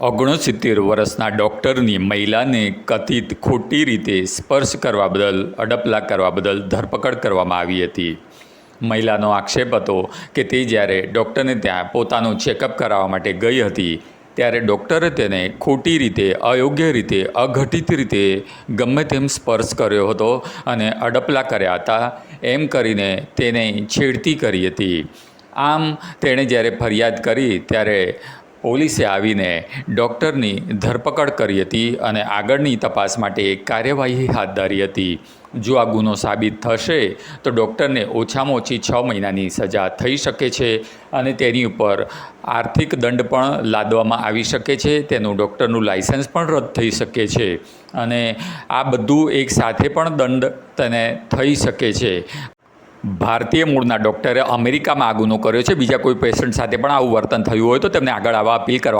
ઓગણસિત્તેર વર્ષના ડૉક્ટરની મહિલાને કથિત ખોટી રીતે સ્પર્શ કરવા બદલ, અડપલા કરવા બદલ ધરપકડ કરવામાં આવી હતી. મહિલાનો આક્ષેપ હતો કે તે જ્યારે ડૉક્ટરને ત્યાં પોતાનું ચેકઅપ કરાવવા માટે ગઈ હતી, ત્યારે ડૉક્ટરે તેને ખોટી રીતે, અયોગ્ય રીતે, અઘટિત રીતે ગમે તેમ સ્પર્શ કર્યો હતો અને અડપલા કર્યા હતા. એમ કરીને તેને છેડતી કરી હતી. આમ તેણે જ્યારે ફરિયાદ કરી, ત્યારે પોલીસે આવીને ડૉક્ટરની ધરપકડ કરી હતી અને આગળની તપાસ માટે કાર્યવાહી હાથ ધરી હતી. જો આ ગુનો સાબિત થશે, તો ડૉક્ટરને ઓછામાં ઓછી છ મહિનાની સજા થઈ શકે છે અને તેની ઉપર આર્થિક દંડ પણ લાદવામાં આવી શકે છે. તેનું ડૉક્ટરનું લાઇસન્સ પણ રદ થઈ શકે છે અને આ બધું એક સાથે પણ દંડ તેને થઈ શકે છે. ભારતીય મૂળના ડૉક્ટરે અમેરિકામાં આ કર્યો છે. બીજા કોઈ પેશન્ટ સાથે પણ આવું વર્તન થયું હોય તો તેમને આગળ આવવા અપીલ કરવા